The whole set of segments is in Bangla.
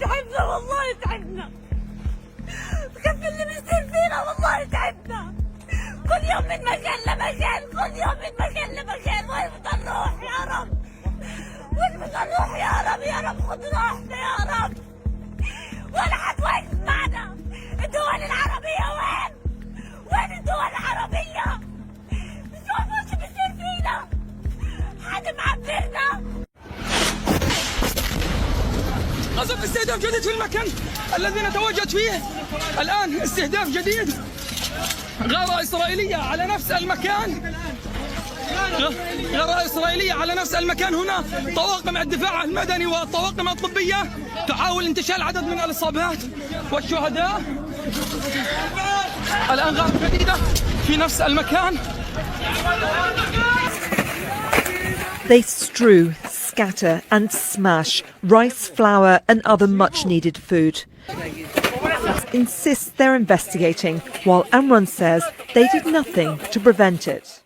تعبنا والله تعبنا كيف اللي بيصير فينا والله تعبنا كل يوم من مكان لمكان كل يوم من مكان لمكان. وين بدنا نروح يا رب؟ وين بدنا نروح يا رب؟ يا رب خذ راحتنا يا رب. ولا حد واقف معنا. الدول العربية وين؟ وين الدول العربية؟ قصف استهداف جديد في المكان الذي نتواجد فيه. الآن استهداف جديد. غارة إسرائيلية على نفس المكان. غارة إسرائيلية على نفس المكان. هنا طواقم الدفاع المدني والطواقم الطبية تحاول انتشال عدد من الإصابات والشهداء. الآن غارة جديدة في نفس المكان. They strew, scatter, and smash rice, flour, and other much needed food. Insists they're investigating, while Amran says they did nothing to prevent it.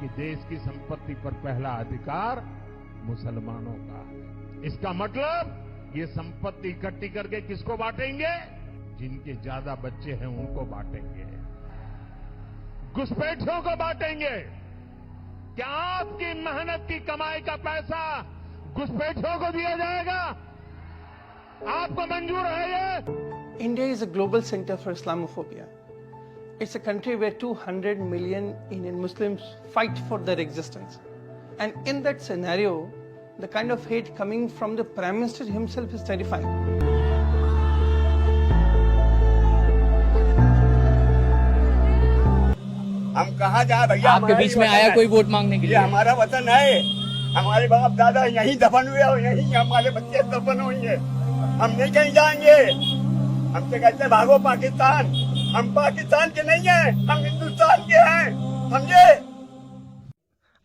कि देश की संपत्ति पर पहला अधिकार मुसलमानों का है इसका मतलब ये संपत्ति इकट्ठी करके किसको बांटेंगे जिनके ज्यादा बच्चे हैं उनको बांटेंगे घुसपैठियों को बांटेंगे क्या आपकी मेहनत की कमाई का पैसा घुसपैठियों को दिया जाएगा। आपको मंजूर है ये। India is a global centre for Islamophobia it's a country where 200 million Indian Muslims fight for their existence and in that scenario the kind of hate coming from the prime minister himself is terrifying हम कहा जा रहे आपके बीच में आया कोई वोट मांगने के लिए? हमारा वतन है। हमारे बाप दादा यहीं दफन हुए और यहीं हमारे बच्चे दफन हुए हैं हम नहीं कहीं जाएंगे हमसे कहते भागो पाकिस्तान हम पाकिस्तान के नहीं हैं हम हिंदुस्तान के हैं समझे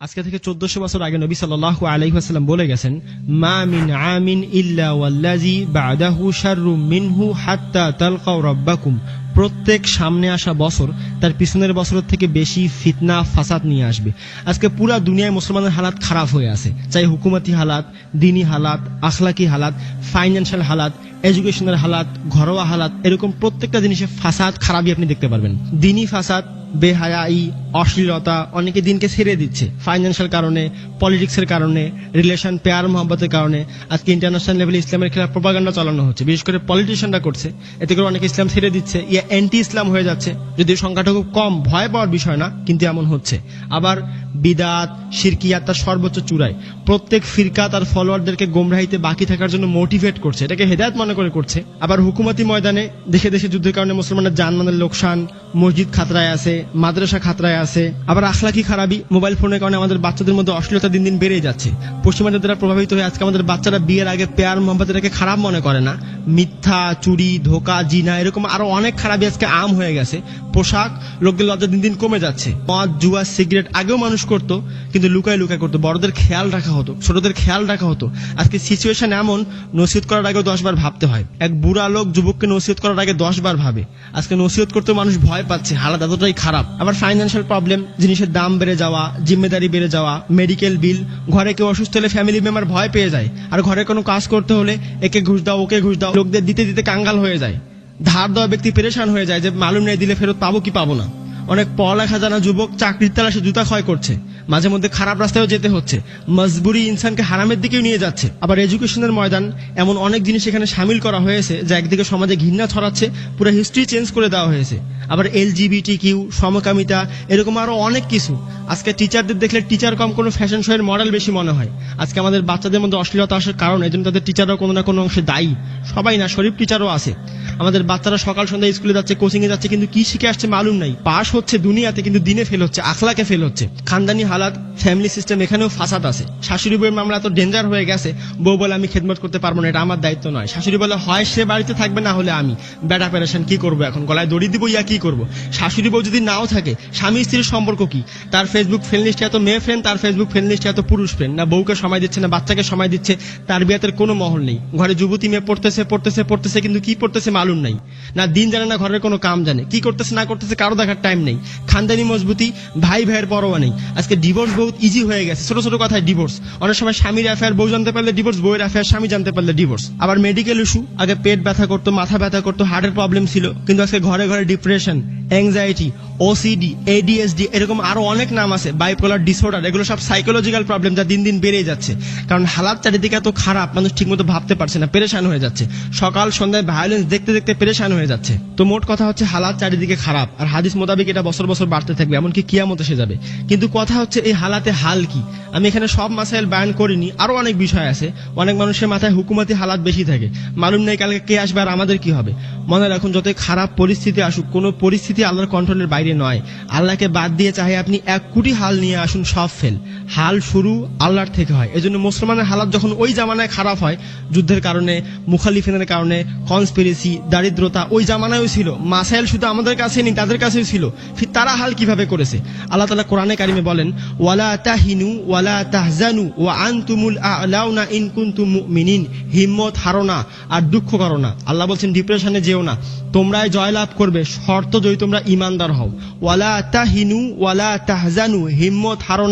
আজকে থেকে চোদ্দশো বছর আগে নবী সাল্লাহ আলাইহাল্লাম বলে গেছেন মা মিন আমিন ইল্লা ওয়াল্লাজি বাদাহু শাররু মিনহু হাত্তা তালকাও রব্বাকুম প্রত্যেক সামনে আসা বছর তার পিছনের বছরের থেকে বেশি ফিতনা, ফাসাদ নিয়ে আসবে। আজকে পুরা দুনিয়ায় মুসলমানের হালাত খারাপ হয়ে আছে। চাই হুকুমতি হালাত, দিনী হালাত, আখলাকি হালাত ফাইন্যান্সিয়াল হালাত এডুকেশনের হালাত, ঘরোয়া হালাত, এরকম প্রত্যেকটা জিনিসে ফাসাদ, খারাপই আপনি দেখতে পারবেন। দিনী ফাসাদ, বেহায়াই, অশ্লীলতা অনেকে দিনকে ছেড়ে দিচ্ছে। ফাইন্যান্সিয়াল কারণে পলিটিক্সের কারণে রিলেশন পেয়ার মহব্বতের কারণে আজকে ইন্টারন্যাশনাল লেভেলে ইসলামের খেলাফ প্রপাগান্ডা চালানো হচ্ছে। বিশেষ করে পলিটিশিয়ানরা করছে, এতে করে অনেকে ইসলাম ছেড়ে দিচ্ছে। ইয়ে অ্যান্টি ইসলাম হয়ে যাচ্ছে। যদিও সংখ্যাটা খুব কম ভয় পাওয়ার বিষয় না, কিন্তু এমন হচ্ছে। আবার বিদাত, শিরকিয়াত তার সর্বোচ্চ চূড়ায়। প্রত্যেক ফিরকা তার ফলোয়ারদেরকে গোমরাহিতে বাকি থাকার জন্য মোটিভেট করছে। এটাকে হেদায়ত মনে করে করছে। আবার হুকুমতি ময়দানে দেশে দেশে যুদ্ধের কারণে মুসলমানের জানমানের লোকসান, মসজিদ খাতরায় আছে, মাদ্রাসা খাতরায় আছে, আবার আখলাকি খারাপি মোবাইল ফোনের কারণে আমাদের বাচ্চাদের মধ্যে অশ্লীলতা দিন দিন বেড়ে যাচ্ছে। পশ্চিমাদের দ্বারা প্রভাবিত হয়ে আজকে আমাদের বাচ্চারা বিয়ের আগে পেয়ার মোহাম্মদ এটাকে খারাপ মনে করে না। মিথ্যা, চুরি, ধোকা, জিনা, এরকম আরও অনেক খারাপই আজকে আম হয়ে গেছে। পোশাক লোকদের লজ্জা দিন দিন কমে যাচ্ছে। মদ, জুয়া, সিগারেট আগেও মানুষ করতো, কিন্তু লুকায় লুকায় করতো। বড়দের খেয়াল রাখা হতো, ছোটদের খেয়াল রাখা হতো। আজকে সিচুয়েশন এমন, নসিহত করার আগেও দশ বার ভাবতে হয়। এক বুড়া লোক যুবককে নসিহত করার আগে দশ বার ভাবে। আজকে নসিহত করতে মানুষ ভয় পাচ্ছে। হালাত এতটাই খারাপ। আবার ফাইন্যান্সিয়াল প্রবলেম জিনিসের দাম বেড়ে যাওয়া, জিম্মেদারি বেড়ে যাওয়া মেডিকেল বিল ঘরে কেউ অসুস্থ হলে ফ্যামিলি মেম্বার ভয় পেয়ে যায়। আর ঘরে কোনো কাজ করতে হলে একে ঘুষ দাও, ওকে ঘুষ দাও, লোকদের দিতে দিতে কাঙ্গাল হয়ে যায়। ধার দেওয়া ব্যক্তি পেরেশান হয়ে যায় যে, মালুম নেই, দিলে ফেরত পাবো কি পাবো না? অনেক পড়ালেখা জানা যুবক চাকরির তালাশে জুতা ক্ষয় করছে। মাঝে মধ্যে খারাপ রাস্তায়ও যেতে হচ্ছে। মজবুরি ইনসানকে হারামের দিকেও নিয়ে যাচ্ছে। আবার এডুকেশনের ময়দান, এমন অনেক জিনিস এখানে সামিল করা হয়েছে যা একদিকে সমাজে ঘৃণা ছড়াচ্ছে, পুরো হিস্ট্রি চেঞ্জ করে দেওয়া হয়েছে। আবার এলজিবিটি কিউ সমকামিতা, এরকম আরও অনেক কিছু। আজকে টিচারদের দেখলে টিচার কম কোনো ফ্যাশন শো এর মডেল বেশি মনে হয়। আজকে আমাদের বাচ্চাদের মধ্যে অশ্লীলতা আসার কারণ, এই জন্য তাদের টিচাররাও কোনো না কোনো অংশে দায়ী। সবাই না, শরীফ টিচারও আছে। আমাদের বাচ্চারা সকাল সন্ধ্যা স্কুলে যাচ্ছে কোচিং এ যাচ্ছে, কিন্তু কি শিখে আসছে মালুম নাই। পাশ হচ্ছে দুনিয়াতে, কিন্তু দিনে ফেল হচ্ছে, আখলাকে ফেল হচ্ছে। খানদানি হালাত ফ্যামিলি সিস্টেম এখানেও ফাসাদ আছে। শাশুড়ি বউয়ের মামলা এত ডেঞ্জার হয়ে গেছে, বউ বলে আমি খেদমত করতে পারব না, এটা আমার দায়িত্ব নয়। শাশুড়ি বলে, হয় সে বাড়িতে থাকবে, না হলে আমি। বেটা পেরেশান কি করব এখন? গলায় দড়ি দিব ইয়া কি করব? শাশুড়ি বউ যদি নাও থাকে, স্বামী স্ত্রীর সম্পর্ক কি? তার ফেসবুক ফ্রেন্ড লিস্টে এত মেয়ে ফ্রেন্ড তার ফেসবুক ফ্রেন্ড লিস্টে এত পুরুষ ফ্রেন্ড না বউকে সময় দিচ্ছে, না বাচ্চাকে সময় দিচ্ছে, তার বিয়াতের কোনো মহল নেই। ঘরে যুবতী মেয়ে পড়তেছে পড়তেছে পড়তেছে, কিন্তু কি পড়তেছে মালুম নাই। না দিন জানে, না ঘরের কোনো কাম জানে। কি করতেছে, না করতেছে, কারও দেখার টাইম নেই। খানদানি মজবুতি ভাই ভাইয়ের পরোয়া নেই। আজকে ডিভোর্স বহুত ইজি হয়ে গেছে। ছোট ছোট কথায় ডিভোর্স অনেক সময় স্বামীর অ্যাফেয়ার বউ জানতে পারলে ডিভোর্স বউয়ের অ্যাফেয়ার স্বামী জানতে পারলে ডিভোর্স আবার মেডিকেল ইস্যু আগে পেট ব্যথা করতো, মাথা ব্যথা করতো হার্টের প্রবলেম ছিল, কিন্তু আজকে ঘরে ঘরে ডিপ্রেশন অ্যাংজাইটি ওসিডি এডিএসডি এরকম আরও অনেক নাম আছে বাইপোলার ডিসঅর্ডার এগুলো সব সাইকোলজিক্যাল প্রবলেম যা দিন দিন বেড়েই যাচ্ছে। কারণ হালাত চারিদিকে এত খারাপ, মানুষ ঠিকমতো ভাবতে পারছে না, পেরেশান হয়ে যাচ্ছে। সকাল, সন্ধ্যায় ভায়োলেন্স দেখতে দেখতে পেরেশান হয়ে যাচ্ছে। তো মোট কথা হচ্ছে, হালাত চারিদিকে খারাপ, আর হাদিস মোতাবেক এটা বছর বছর বাড়তে থাকবে, এমনকি কিয়ামত এসে যাবে। কিন্তু কথা হচ্ছে এই হালাতে হাল কি? আমি এখানে সব মাসাইল বায়ান করিনি, আরও অনেক বিষয় আছে। অনেক মানুষের মাথায় হুকুমতি হালাত বেশি থাকে। মালুম নেই কালকে কে আসবে আর আমাদের কি হবে? মনে রাখুন যতই খারাপ পরিস্থিতি আসুক, কোনো পরিস্থিতি আল্লাহর কন্ট্রোলের বাইরে নয়। আল্লাহকে বাদ দিয়ে চাহে আপনি এক কোটি হাল নিয়ে আসুন, সব ফেল। হাল শুরু আল্লাহর থেকে হয়। এজন্য মুসলমানের হালাত যখন ওই জামানায় খারাপ হয়, যুদ্ধের কারণে, মুখালিফিনের কারণে কনস্পিরেসি দারিদ্রতা, ওই জামানায়ও ছিল। মাসাইল শুধু আমাদের কাছে নেই, তাদের কাছেও ছিল। তারা হাল কীভাবে করেছে? আল্লাহ তালা কোরআনে কারিমে বলেন ওয়ালা তাহিনু ওয়ালা তাহজানু ও আনতুমুল আলাউনা ইন কুনতুম মুমিনিন হিম্মত হারো আর দুঃখ করো না। আল্লাহ বলছেন ডিপ্রেশনে যেও না। তোমরাই জয়লাভ করবে। শর্ত যদি তোমরা ইমানদার হও। ওয়ালা তাহিনু ওয়ালা তাহজানু হিম্মত হারো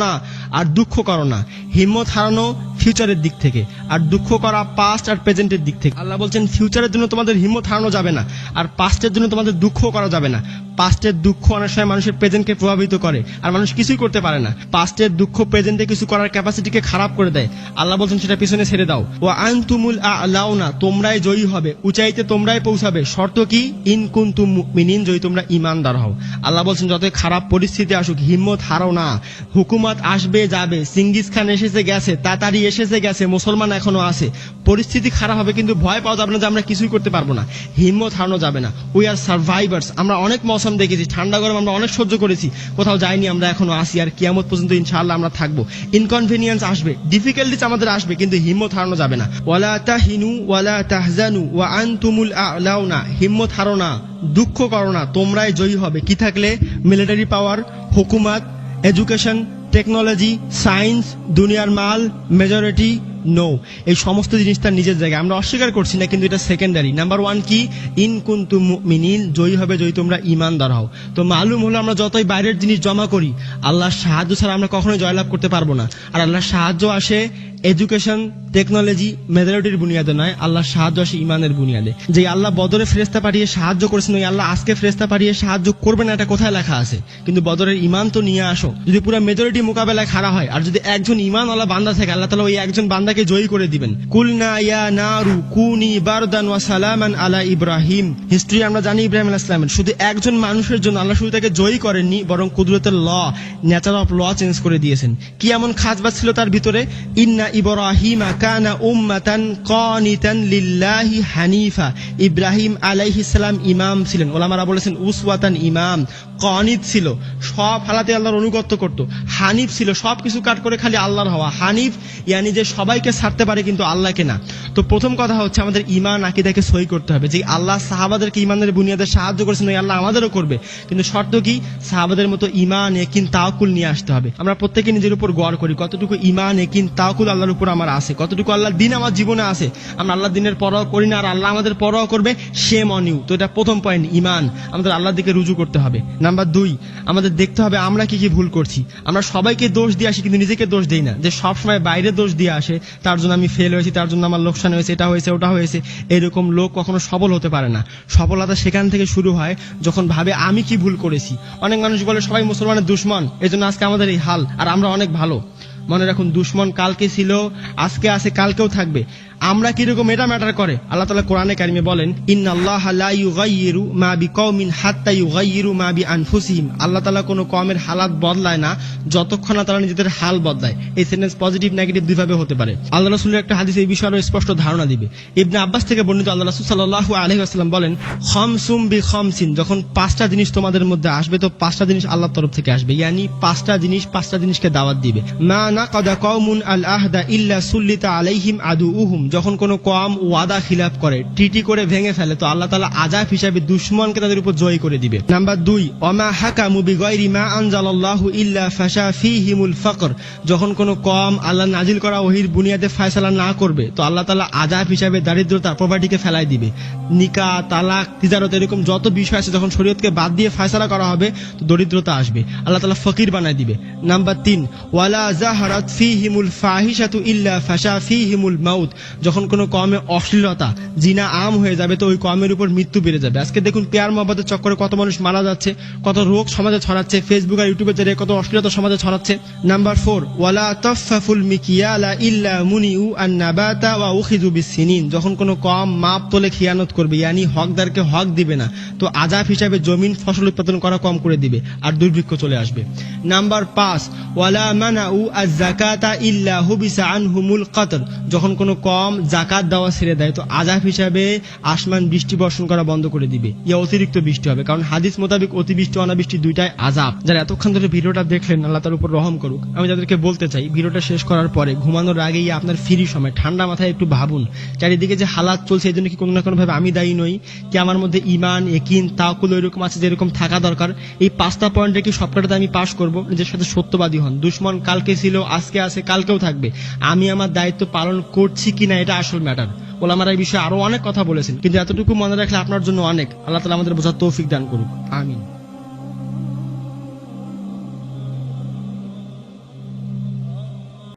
আর দুঃখ করো না। হিম্মত হারানো ফিউচারের দিক থেকে আর দুঃখ করা পাস্ট আর প্রেজেন্টের দিক থেকে। আল্লাহ বলছেন ফিউচারের জন্য তোমাদের হিম্মত হারানো যাবে না। আর পাস্টের জন্য তোমাদের দুঃখ করা যাবে না। পাস্টের দুঃখ অনেক সময় মানুষের প্রেজেন্টকে প্রভাবিত করে, আর মানুষ কিছুই করতে পারে না। পাস্টের দুঃখ প্রেজেন্টে কিছু করার ক্যাপাসিটিকে খারাপ করে দেয়। আল্লাহ বলছেন সেটা পিছনে ছেড়ে দাও। ও আনতুমুল আলাও না তোমরাই জয়ী হবে, উচাইতে তোমরাই পৌঁছাবে। শর্ত কি? ইন কুন্তুম মিনিন জয়ী তোমরা ইমানদার হও। আল্লাহ বলছেন, যতই খারাপ পরিস্থিতি আসুক, হিম্মত হারো না। হুকুমত আসবে, যাবে। সিঙ্গিস খান এসেছে, গেছে। তাড়াতাড়ি এসেছে, গেছে। মুসলমান এখনও আছে। পরিস্থিতি খারাপ হবে, কিন্তু ভয় পাওয়া যাবে না যে আমরা কিছুই করতে পারব না। হিম্মত হারানো যাবে না। উই আর সার্ভাইভার্স আমরা অনেক মৌসুম দেখেছি। ঠান্ডা গরম আমরা অনেক সহ্য করেছি। কোথাও যাইনি আমরা, এখনও আসি আর কিয়ামত পর্যন্ত ইনশাআল্লাহ আমরা থাকব। ইনকনভিনিয়েন্স আসবে ডিফিকাল্টিস আমাদের আসবে, কিন্তু হিম্মত হারানো যাবে না। ওয়ালা তাহিনু, ওয়ালা তাহজানু, ওয়া আনতুমুল আলাউনা, হিম্মত হারো না, দুঃখ করো না, তোমরাই জয়ী হবে। কি থাকলে? মিলিটারি পাওয়ার হুকুমাত এডুকেশন টেকনোলজি সায়েন্স দুনিয়ার মাল মেজরিটি নো এই সমস্ত জিনিস তার নিজের জায়গায়। আমরা অস্বীকার করছি না, কিন্তু এটা সেকেন্ডারি নাম্বার ওয়ান কি? ইন কুন্তু মিনিল জয়ী হবে জয়ী তোমরা ইমানদার হও। তো মালুম হলো আমরা যতই বাইরের জিনিস জমা করি, আল্লাহর সাহায্য ছাড়া আমরা কখনোই জয়লাভ করতে পারব না। আর আল্লাহর সাহায্য আসে এডুকেশন টেকনোলজি মেজরিটির বুনিয়াদে নয়, আল্লাহর সাহায্য আসে ইমানের বুনিয়াদে। যে আল্লাহ বদরে ফেরেস্তা পাঠিয়ে সাহায্য করেছেন, ওই আল্লাহ আজকে ফেরেস্তা পাঠিয়ে সাহায্য করবে না, এটা কোথায় লেখা আছে? কিন্তু বদরের ইমান তো নিয়ে আসো। যদি পুরো মেজরিটি মোকাবেলায় খাড়া হয়, আর যদি একজন ইমান আল্লাহ বান্দা থাকে, আল্লাহ তালা ওই একজন বান্দাকে জয়ী করে দিবেন। কুলনা ইয়া নারু কুনি বারদান ওয়া সালামান আলা ইব্রাহিম। হিস্ট্রি আমরা জানি ইব্রাহিম আলাইহিস সালামের। শুধু একজন মানুষের জন্য আল্লাহ শুধু তাকে জয়ী করেননি, বরং কুদরতের law nature of law change করে দিয়েছেন। কি এমন খাজবাজ ছিল তার ভিতরে? ইন্না ইব্রাহিমা কানা উম্মাতান কানিতান লিল্লাহি হানিফা। ইব্রাহিম আলাইহিস সালাম ইমাম ছিলেন। ওলামারা বলেছেন, উসওয়াতান ইমাম, কনিত ছিল। সব হালাতে আল্লাহর অনুগত্য করত। হানিফ ছিল। সব কিছু কাট করে খালি আল্লাহর হওয়া। হানিফ ইয়ানি যে সবাইকে ছাড়তে পারে কিন্তু আল্লাহকে না। তো প্রথম কথা হচ্ছে আমাদের ইমান আকিদাকে সই করতে হবে। যে আল্লাহ সাহাবাদেরকে ইমানের বুনিয়াদে সাহায্য করেছেন, ওই আল্লাহ আমাদেরও করবে। কিন্তু শর্ত কি? সাহাবাদের মতো ইমান একিন তাওকুল নিয়ে আসতে হবে। আমরা প্রত্যেকে নিজের উপর গড় করি। কতটুকু ইমান একিন তাওকুল আল্লাহর উপর আমার আছে। কতটুকু আল্লাহর দিন আমার জীবনে আছে? আমরা আল্লাহ দিনের পরোয়া করি না, আর আল্লাহ আমাদের পরোয়া করবে সেম অন ইউ তো এটা প্রথম পয়েন্ট ইমান আমাদের আল্লাহর দিকে রুজু করতে হবে। নাম্বার দুই, আমাদের দেখতে হবে আমরা কি কি ভুল করছি। আমরা সবাইকে দোষ দিয়ে আসি, কিন্তু নিজেকে দোষ দিই না। যে সব সময় বাইরে দোষ দিয়ে আসে, তার জন্য আমি ফেল হয়েছি, তার জন্য আমার লোকসান হয়েছে, এটা হয়েছে, ওটা হয়েছে। এরকম লোক কখনো সফল হতে পারে না। সফলতা সেখান থেকে শুরু হয় যখন ভাবে আমি কি ভুল করেছি। অনেক মানুষ বলে সবাই মুসলমানের দুশ্মন এই জন্য আজকে আমাদের এই হাল, আর আমরা অনেক ভালো। মনে রাখুন দুশ্মন কালকে ছিল আজকে আছে কালকেও থাকবে। আমরা কীরকম এটা ম্যাটার করে? আল্লাহ তালা কোরআনে কারিমে বলেন ইন আল্লাহ মা বি কৌমিন হাত্তা ইউগাইয়িরু মা বি আনফুসিহিম আল্লাহ তালা কোনো কমের হালাত বদলায় না, যতক্ষণ না তারা নিজেদের হাল বদলায়। এই সেন্টেন্স পজিটিভ নেগেটিভ দুইভাবে হতে পারে। আল্লাহ রসুলের একটা হাদিস এই বিষয়ে আরও স্পষ্ট ধারণা দিবে। ইবনে আব্বাস থেকে বর্ণিত আল্লাহ রসুল সাল্লাহ আলহিহাস্লাম বলেন, খমসুম বি খমসিন যখন পাঁচটা জিনিস তোমাদের মধ্যে আসবে, তো পাঁচটা জিনিস আল্লাহর তরফ থেকে আসবে। ইয়ানি পাঁচটা জিনিস পাঁচটা জিনিসকে দাওয়াত দিবে। মা না কদা কৌমুন আল আহদা ইল্লা সুল্লিতা আলাইহিম আদু উহুম যখন কোনো কম ওয়াদা খিলাফ করে, টিটি করে ভেঙে ফেলে, তো আল্লাহ তালা আজাব হিসাবে দুশ্মনকে তাদের উপর জয় করে দিবে। নাম্বার দুই অমা হাকামু বিগয়রি মা আনজালাল্লাহু ইল্লা ফাশা ফিহিমুল ফকর। যখন কোনো কম আল্লাহ নাজিল করা ওহির বুনিয়াদে ফয়সালা না করবে, তো আল্লাহ তালা আজাব হিসাবে দারিদ্রতা প্রপার্টিকে ফেলাই দিবে। নিকা, তালাক, তিজারত এরকম যত বিষয় আছে, যখন শরীয়তকে বাদ দিয়ে ফয়সালা করা হবে, তো দরিদ্রতা আসবে। আল্লাহ তালা ফকির বানায় দিবে। নাম্বার তিন, ওয়ালা জাহারাত ফিহিমুল ফাহিশাতু ইল্লা ফাশা ফিহিমুল মাউত। যখন কোনো কমে অশ্লীলতা, জিনা আম হয়ে যাবে, তো ওই কমের উপর মৃত্যু বেড়ে যাবে। আজকে দেখুন পেয়ার মহব্বতের চক্করে কত মানুষ মারা যাচ্ছে, কত রোগ সমাজে ছড়াচ্ছে ফেসবুক আর ইউটিউবে জেরে কত অশ্লীলতা সমাজে ছড়াচ্ছে। নাম্বার ফোর ওয়ালা তফাফুল মিকিয়ালা ইল্লা মুনিউ আন নাবাতা ওয়া উখিজু বিসিনিন। যখন কোনো কম মাপ তোলে খিয়ানত করবে, ইয়ানি হকদারকে হক দিবে না, তো আজাব হিসাবে জমিন ফসল উৎপাদন করা কম করে দিবে, আর দুর্ভিক্ষ চলে আসবে। নাম্বার পাঁচ, ওয়ালা মানা উ আজ জাকাতা ইল্লা হুবিসা আনহুমুল কাতর। যখন কোনো কম জাকাত দেওয়া ছেড়ে দেয়, তো আজাব হিসাবে আসমান বৃষ্টি বর্ষণ করা বন্ধ করে দিবে। ইয়া অতিরিক্ত বৃষ্টি হবে, কারণ হাদিস মোতাবেক অতিবৃষ্টি, অনাবৃষ্টি দুইটাই আজাব যারা এতক্ষণ ধরে ভিডিওটা দেখলেন, আল্লাহ তার উপর রহম করুক। আমি যাদেরকে বলতে চাই, ভিডিওটা শেষ করার পরে, ঘুমানোর আগেই আপনার ফ্রি সময়, ঠান্ডা মাথায় একটু ভাবুন। চারিদিকে যে হালাত চলছে, এই জন্য কি কোনো না কোনো ভাবে আমি দায়ী নই, কি আমার মধ্যে ইমান একিন তাকুল এরকম আছে যেরকম থাকা দরকার। এই পাঁচটা পয়েন্টে কি সবকটাতে আমি পাশ করব? নিজের সাথে সত্যবাদী হন। দুশ্মন কালকে ছিল, আজকে আছে, কালকেও থাকবে। আমি আমার দায়িত্ব পালন করছি কিনা এটা আসল ম্যাটার ওলামারা এই বিষয়ে আরও অনেক কথা বলেছেন, কিন্তু এতটুকু মনে রাখলে আপনার জন্য অনেক। আল্লাহ তালা আমাদের বোঝার তৌফিক দান করুক। আমিন।